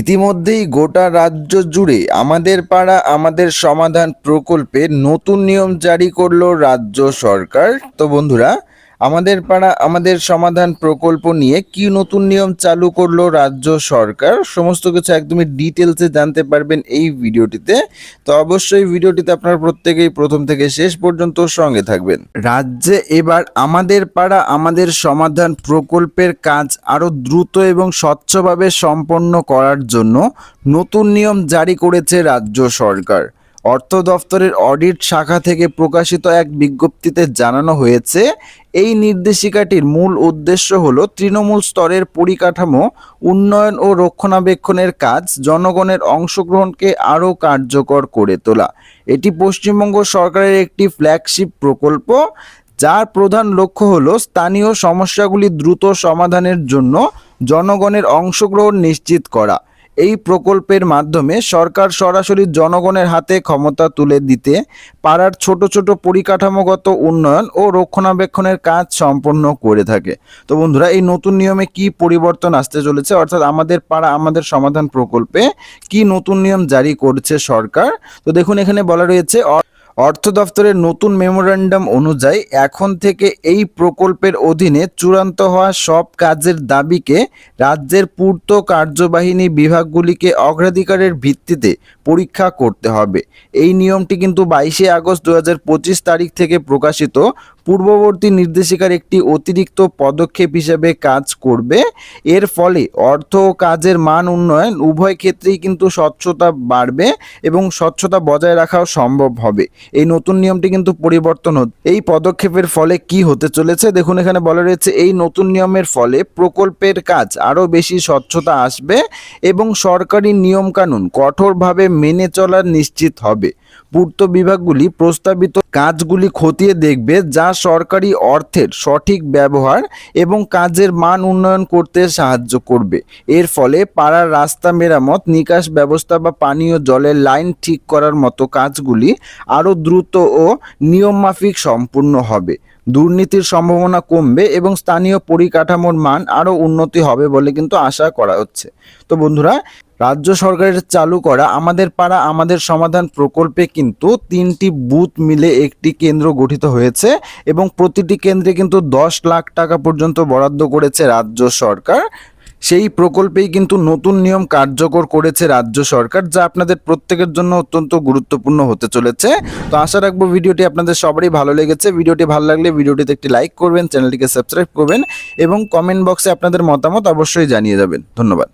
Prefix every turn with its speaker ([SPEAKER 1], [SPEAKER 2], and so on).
[SPEAKER 1] ইতিমধ্যেই গোটা রাজ্য জুড়ে আমাদের পাড়া, আমাদের সমাধান প্রকল্পে নতুন নিয়ম জারি করল রাজ্য সরকার। তো বন্ধুরা আমাদের পাড়া, আমাদের সমাধান প্রকল্প নিয়ে কি নতুন নিয়ম চালু করল রাজ্য সরকার? সমস্ত কিছু একদমই ডিটেলসে জানতে পারবেন এই ভিডিওটিতে। তো অবশ্যই ভিডিওটিতে আপনারা প্রত্যেকেই প্রথম থেকে শেষ পর্যন্ত সঙ্গে থাকবেন। রাজ্যে এবার আমাদের পাড়া, আমাদের সমাধান প্রকল্পের কাজ আরও দ্রুত এবং স্বচ্ছভাবে সম্পন্ন করার জন্য নতুন নিয়ম জারি করেছে রাজ্য সরকার। অর্থ দফতরের অডিট শাখা থেকে প্রকাশিত এক বিজ্ঞপ্তিতে জানানো হয়েছে, এই নির্দেশিকাটির মূল উদ্দেশ্য হল তৃণমূল স্তরের পরিকাঠামো, উন্নয়ন ও রক্ষণাবেক্ষণের কাজ জনগণের অংশগ্রহণকে আরও কার্যকর করে তোলা। এটি পশ্চিমবঙ্গ সরকারের একটি ফ্ল্যাগশিপ প্রকল্প, যার প্রধান লক্ষ্য হলো স্থানীয় সমস্যাগুলি দ্রুত সমাধানের জন্য জনগণের অংশগ্রহণ নিশ্চিত করা। এই প্রকল্পের মাধ্যমে সরকার সরাসরি জনগণের হাতে ক্ষমতা তুলে দিতে, পাড়ার ছোট ছোট পরিকাঠামোগত উন্নয়ন ও রক্ষণাবেক্ষণের কাজ সম্পন্ন করে থাকে। তো বন্ধুরা, এই নতুন নিয়মে কি পরিবর্তন আসতে চলেছে? অর্থাৎ আমাদের পাড়া, আমাদের সমাধান প্রকল্পে কি নতুন নিয়ম জারি করছে সরকার? তো দেখুন, এখানে বলা রয়েছে অর্থ দফতরের নতুন মেমোরান্ডাম অনুযায়ী এখন থেকে এই প্রকল্পের অধীনে চূড়ান্ত হওয়া সব কাজের দাবিকে রাজ্যের পূর্ত কার্যবাহিনী বিভাগগুলিকে অগ্রাধিকারের ভিত্তিতে পরীক্ষা করতে হবে। এই নিয়মটি কিন্তু বাইশে আগস্ট দু হাজার পঁচিশ তারিখ থেকে প্রকাশিত পূর্ববর্তী নির্দেশিকার একটি অতিরিক্ত পদক্ষেপ হিসেবে কাজ করবে। এর ফলে অর্থ ও কাজের মান উন্নয়ন উভয় ক্ষেত্রেই কিন্তু স্বচ্ছতা বাড়বে এবং স্বচ্ছতা বজায় রাখাও সম্ভব হবে। এই নতুন নিয়মটি কিন্তু পরিবর্তন হচ্ছে এই পদক্ষেপের ফলে কি হতে চলেছে? দেখুন, এখানে বলা রয়েছে, এই নতুন নিয়মের ফলে প্রকল্পের কাজ আরও বেশি স্বচ্ছতা আসবে এবং সরকারি নিয়মকানুন কঠোরভাবে মেনে চলার নিশ্চিত হবে। পূর্ত বিভাগগুলি প্রস্তাবিত কাজগুলি খতিয়ে দেখবে যা সরকারি অর্থের সঠিক ব্যবহার এবং কাজের মান উন্নয়ন করতে সাহায্য করবে। এর ফলে পাড়ার রাস্তা মেরামত, নিকাশ ব্যবস্থা বা পানীয় জলের লাইন ঠিক করার মতো কাজগুলি আরও দ্রুত ও নিয়মমাফিক সম্পূর্ণ হবে। দুর্নীতির সম্ভাবনা কমবে এবং স্থানীয় পরিকাঠামোর মান আরও উন্নতি হবে বলে কিন্তু আশা করা হচ্ছে। তো বন্ধুরা, রাজ্য সরকারের চালু করা আমাদের পাড়া, আমাদের সমাধান প্রকল্পে কিন্তু তিনটি বুথ মিলে একটি কেন্দ্র গঠিত হয়েছে এবং প্রতিটি কেন্দ্রে কিন্তু দশ লাখ টাকা পর্যন্ত বরাদ্দ করেছে রাজ্য সরকার। সেই প্রকল্পেই কিন্তু নতুন নিয়ম কার্যকর করেছে রাজ্য সরকার, যা আপনাদের প্রত্যেকের জন্য অত্যন্ত গুরুত্বপূর্ণ হতে চলেছে। তো আশা রাখব ভিডিওটি আপনাদের সবারই ভালো লেগেছে। ভিডিওটি ভালো লাগলে ভিডিওটিতে একটি লাইক করবেন, চ্যানেলটিকে সাবস্ক্রাইব করবেন এবং কমেন্ট বক্সে আপনাদের মতামত অবশ্যই জানিয়ে যাবেন। ধন্যবাদ।